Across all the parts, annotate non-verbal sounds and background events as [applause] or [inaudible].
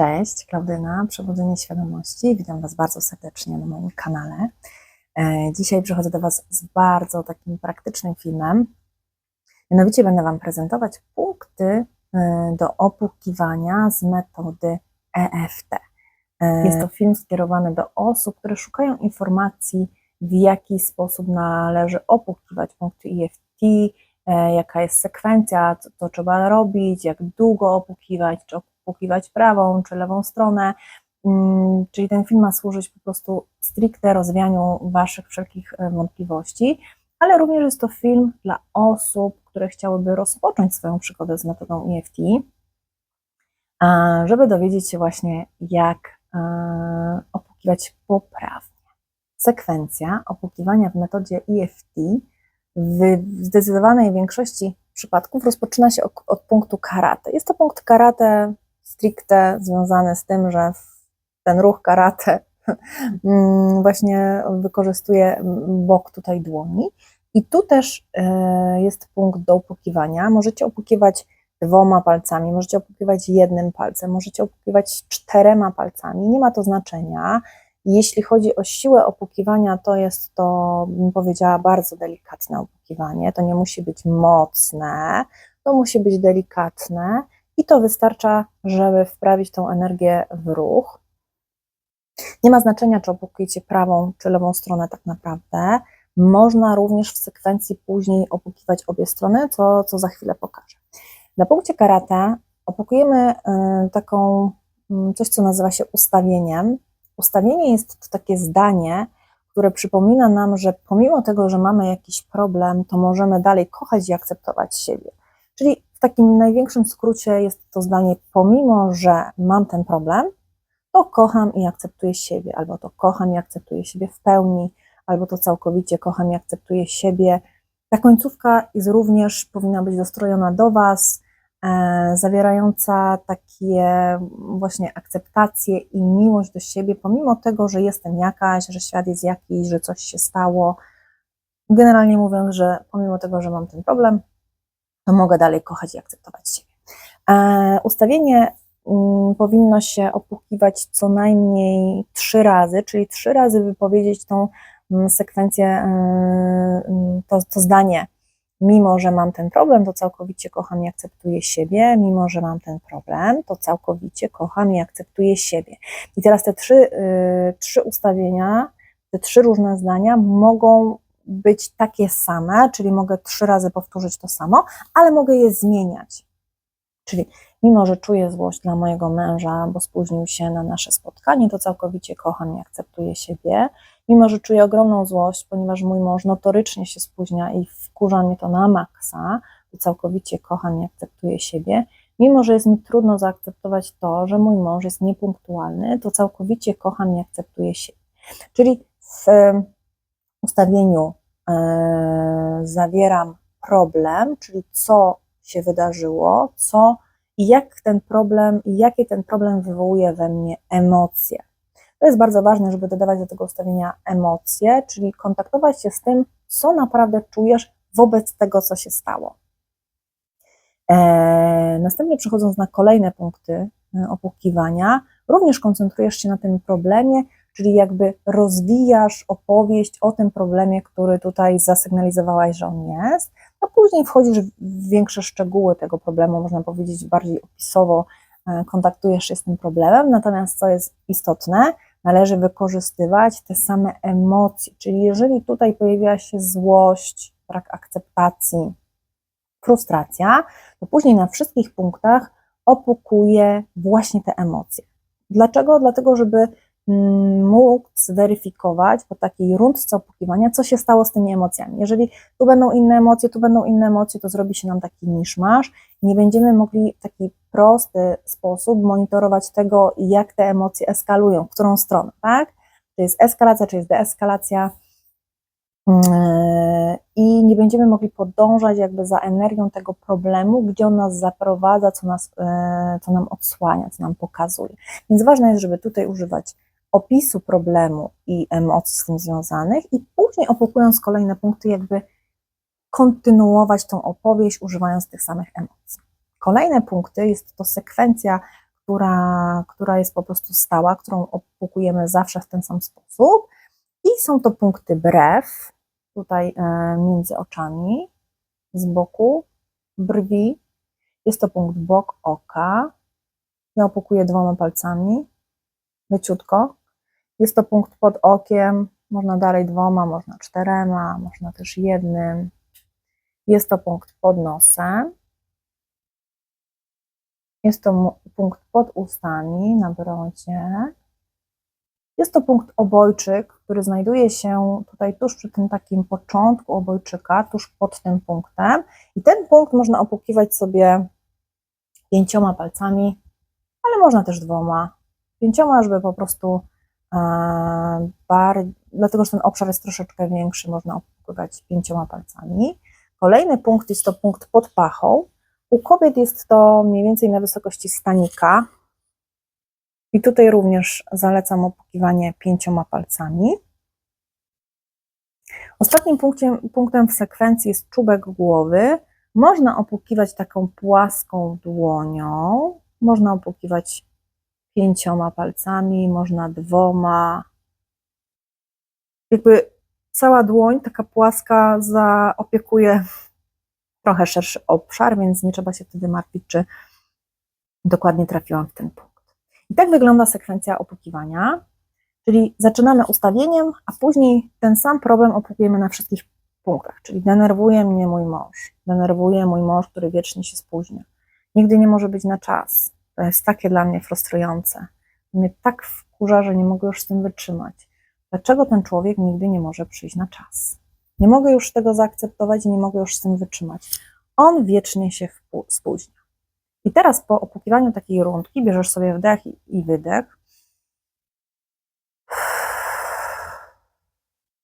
Cześć, Klaudyna, Przebudzenie Świadomości. Witam Was bardzo serdecznie na moim kanale. E, Dzisiaj przychodzę do Was z bardzo takim praktycznym filmem. Mianowicie będę Wam prezentować punkty e, do opukiwania z metody EFT. E, Jest to film skierowany do osób, które szukają informacji, w jaki sposób należy opukiwać punkty EFT, jaka jest sekwencja, co to trzeba robić, jak długo opukiwać, czy opukiwać prawą czy lewą stronę. Mm, Czyli ten film ma służyć po prostu stricte rozwianiu Waszych wszelkich e, wątpliwości, ale również jest to film dla osób, które chciałyby rozpocząć swoją przygodę z metodą EFT, żeby dowiedzieć się właśnie, jak e, opukiwać poprawnie. Sekwencja opukiwania w metodzie EFT w zdecydowanej większości przypadków rozpoczyna się od punktu karate. Jest to punkt karate stricte związany z tym, że ten ruch karate [laughs] mm, właśnie wykorzystuje bok tutaj dłoni. I tu też e, jest punkt do opukiwania. Możecie opukiwać dwoma palcami, możecie opukiwać jednym palcem, możecie opukiwać czterema palcami. Nie ma to znaczenia. Jeśli chodzi o siłę opukiwania, to jest to, bym powiedziała, bardzo delikatne opukiwanie. To nie musi być mocne, to musi być delikatne i to wystarcza, żeby wprawić tą energię w ruch. Nie ma znaczenia, czy opukujecie prawą czy lewą stronę, tak naprawdę. Można również w sekwencji później opukiwać obie strony, co, co za chwilę pokażę. Na punkcie karate opukujemy y, taką, mm, coś, co nazywa się ustawieniem. Ustawienie jest to takie zdanie, które przypomina nam, że pomimo tego, że mamy jakiś problem, to możemy dalej kochać i akceptować siebie. Czyli w takim największym skrócie jest to zdanie, pomimo że mam ten problem, to kocham i akceptuję siebie, albo to kocham i akceptuję siebie w pełni, albo to całkowicie kocham i akceptuję siebie. Ta końcówka jest również powinna być dostrojona do Was, e, zawierająca takie właśnie akceptację i miłość do siebie, pomimo tego, że jestem jakaś, że świat jest jakiś, że coś się stało. Generalnie mówiąc, że pomimo tego, że mam ten problem, to mogę dalej kochać i akceptować siebie. E, ustawienie mm, powinno się opukiwać co najmniej trzy razy, czyli trzy razy wypowiedzieć tą mm, sekwencję, mm, to, to zdanie. Mimo, że mam ten problem, to całkowicie kocham i akceptuję siebie. Mimo, że mam ten problem, to całkowicie kocham i akceptuję siebie. I teraz te trzy, y, trzy ustawienia, te trzy różne zdania mogą być takie same, czyli mogę trzy razy powtórzyć to samo, ale mogę je zmieniać. Czyli mimo, że czuję złość dla mojego męża, bo spóźnił się na nasze spotkanie, to całkowicie kocham i akceptuję siebie. Mimo, że czuję ogromną złość, ponieważ mój mąż notorycznie się spóźnia i wkurza mnie to na maksa, to całkowicie kocham i akceptuję siebie. Mimo, że jest mi trudno zaakceptować to, że mój mąż jest niepunktualny, to całkowicie kocham i akceptuję siebie. Czyli w ustawieniu zawieram problem, czyli co się wydarzyło, co i jak ten problem, i jakie ten problem wywołuje we mnie emocje. To jest bardzo ważne, żeby dodawać do tego ustawienia emocje, czyli kontaktować się z tym, co naprawdę czujesz wobec tego, co się stało. E, następnie przechodząc na kolejne punkty e, opukiwania, również koncentrujesz się na tym problemie, czyli jakby rozwijasz opowieść o tym problemie, który tutaj zasygnalizowałaś, że on jest, a później wchodzisz w większe szczegóły tego problemu, można powiedzieć bardziej opisowo, e, kontaktujesz się z tym problemem, natomiast co jest istotne, należy wykorzystywać te same emocje, czyli jeżeli tutaj pojawiła się złość, brak akceptacji, frustracja, to później na wszystkich punktach opukuje właśnie te emocje. Dlaczego? Dlatego, żeby móc zweryfikować po takiej rundce opukiwania, co się stało z tymi emocjami. Jeżeli tu będą inne emocje, tu będą inne emocje, to zrobi się nam taki miszmasz nie będziemy mogli w taki prosty sposób monitorować tego, jak te emocje eskalują, w którą stronę, tak? Czy jest eskalacja, czy jest deeskalacja, Yy, i nie będziemy mogli podążać jakby za energią tego problemu, gdzie on nas zaprowadza, co, nas, yy, co nam odsłania, co nam pokazuje. Więc ważne jest, żeby tutaj używać opisu problemu i emocji z tym związanych i później opukując kolejne punkty, jakby kontynuować tą opowieść, używając tych samych emocji. Kolejne punkty jest to sekwencja, która, która jest po prostu stała, którą opłukujemy zawsze w ten sam sposób. I są to punkty brew, tutaj e, między oczami, z boku, brwi. Jest to punkt bok oka. Ja opłukuję dwoma palcami, leciutko. Jest to punkt pod okiem, można dalej dwoma, można czterema, można też jednym. Jest to punkt pod nosem. Jest to punkt pod ustami na brodzie. Jest to punkt obojczyk, który znajduje się tutaj tuż przy tym takim początku obojczyka, tuż pod tym punktem. I ten punkt można opłukiwać sobie pięcioma palcami, ale można też dwoma. Pięcioma, żeby po prostu bar, dlatego że ten obszar jest troszeczkę większy, można opłukiwać pięcioma palcami. Kolejny punkt jest to punkt pod pachą. U kobiet jest to mniej więcej na wysokości stanika. I tutaj również zalecam opłukiwanie pięcioma palcami. Ostatnim punktem, punktem w sekwencji jest czubek głowy. Można opłukiwać taką płaską dłonią, można opłukiwać pięcioma palcami, można dwoma. Jakby cała dłoń, taka płaska, zaopiekuje trochę szerszy obszar, więc nie trzeba się wtedy martwić, czy dokładnie trafiłam w ten punkt. I tak wygląda sekwencja opłukiwania, czyli zaczynamy ustawieniem, a później ten sam problem opłukujemy na wszystkich punktach, czyli denerwuje mnie mój mąż, denerwuje mój mąż, który wiecznie się spóźnia, nigdy nie może być na czas, to jest takie dla mnie frustrujące, mnie tak wkurza, że nie mogę już z tym wytrzymać. Dlaczego ten człowiek nigdy nie może przyjść na czas? Nie mogę już tego zaakceptować i nie mogę już z tym wytrzymać. On wiecznie się spóźnia. I teraz po opłukiwaniu takiej rundki bierzesz sobie wdech i, i wydech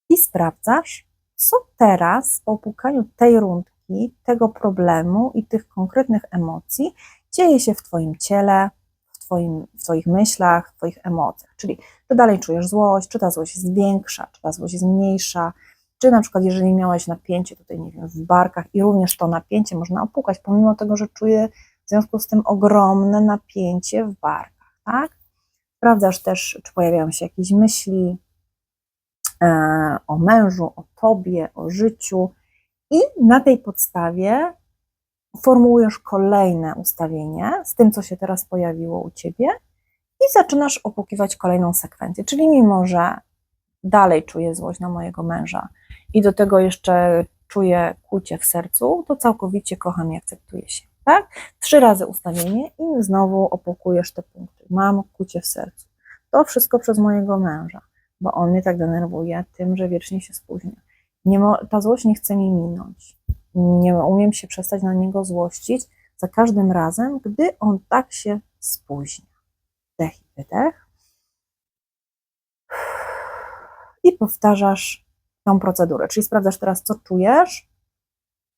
i sprawdzasz, co teraz po opłukaniu tej rundki, tego problemu i tych konkretnych emocji dzieje się w Twoim ciele, w, twoim, w Twoich myślach, w Twoich emocjach. Czyli czy dalej czujesz złość, czy ta złość jest większa, czy ta złość jest mniejsza, czy na przykład jeżeli miałeś napięcie tutaj, nie wiem, w barkach i również to napięcie można opłukać, pomimo tego, że czuję w związku z tym ogromne napięcie w barkach, tak? Sprawdzasz też, czy pojawiają się jakieś myśli e, o mężu, o tobie, o życiu i na tej podstawie formułujesz kolejne ustawienie z tym, co się teraz pojawiło u ciebie i zaczynasz opłukiwać kolejną sekwencję. Czyli mimo, że dalej czuję złość na mojego męża i do tego jeszcze czuję kłucie w sercu, to całkowicie kocham i akceptuję się. Tak? Trzy razy ustawienie i znowu opłukujesz te punkty. Mam kłucie w sercu. To wszystko przez mojego męża, bo on mnie tak denerwuje tym, że wiecznie się spóźnia. Nie ta złość nie chce mi minąć. Nie umiem się przestać na niego złościć za każdym razem, gdy on tak się spóźnia. Wdech i wydech. I powtarzasz tą procedurę. Czyli sprawdzasz teraz, co czujesz,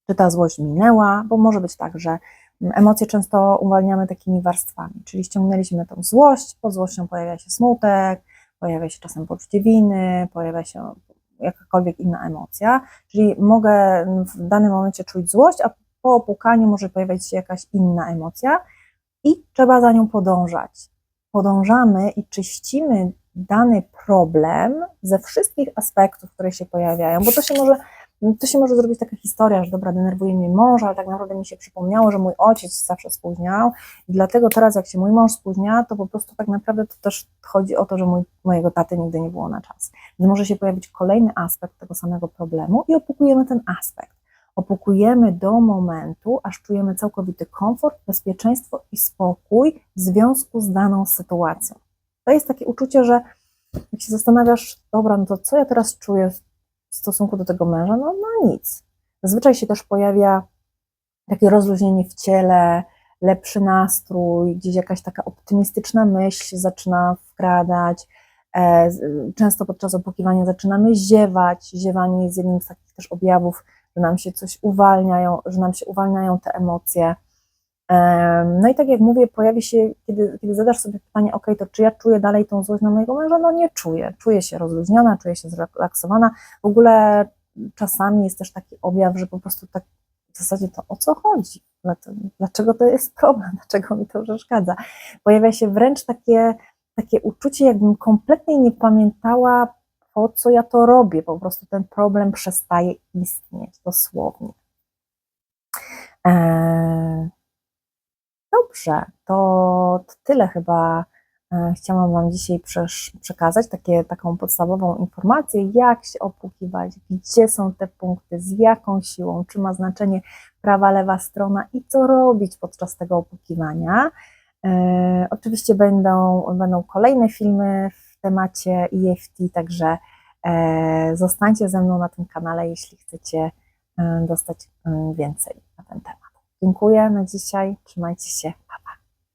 czy ta złość minęła, bo może być tak, że emocje często uwalniamy takimi warstwami, czyli ściągnęliśmy tą złość, pod złością pojawia się smutek, pojawia się czasem poczucie winy, pojawia się jakakolwiek inna emocja, czyli mogę w danym momencie czuć złość, a po opłukaniu może pojawiać się jakaś inna emocja i trzeba za nią podążać. Podążamy i czyścimy dany problem ze wszystkich aspektów, które się pojawiają, bo to się może, to się może zrobić taka historia, że dobra, denerwuje mnie mąż, ale tak naprawdę mi się przypomniało, że mój ojciec zawsze spóźniał i dlatego teraz jak się mój mąż spóźnia, to po prostu tak naprawdę to też chodzi o to, że mój, mojego taty nigdy nie było na czas. Więc może się pojawić kolejny aspekt tego samego problemu i opłukujemy ten aspekt. Opłukujemy do momentu, aż czujemy całkowity komfort, bezpieczeństwo i spokój w związku z daną sytuacją. To jest takie uczucie, że jak się zastanawiasz, dobra, no to co ja teraz czuję w stosunku do tego męża? No, no nic. Zazwyczaj się też pojawia takie rozluźnienie w ciele, lepszy nastrój, gdzieś jakaś taka optymistyczna myśl zaczyna wkradać. E, Często podczas opłukiwania zaczynamy ziewać. Ziewanie jest jednym z takich też objawów, że nam się coś uwalniają, że nam się uwalniają te emocje. No i tak jak mówię, pojawi się, kiedy, kiedy zadasz sobie pytanie, ok, to czy ja czuję dalej tą złość na mojego męża? No nie czuję. Czuję się rozluźniona, czuję się zrelaksowana. W ogóle czasami jest też taki objaw, że po prostu tak w zasadzie to o co chodzi? Dlaczego to jest problem? [laughs] Dlaczego mi to przeszkadza? Pojawia się wręcz takie, takie uczucie, jakbym kompletnie nie pamiętała, po co ja to robię. Po prostu ten problem przestaje istnieć dosłownie. Eee, Dobrze, to, tyle chyba e, chciałam Wam dzisiaj przekazać, takie, taką podstawową informację, jak się opłukiwać, gdzie są te punkty, z jaką siłą, czy ma znaczenie prawa, lewa strona i co robić podczas tego opłukiwania. E, oczywiście będą, będą kolejne filmy w temacie EFT, także e, zostańcie ze mną na tym kanale, jeśli chcecie e, dostać e, więcej na ten temat. Dziękuję na dzisiaj, trzymajcie się, pa, pa.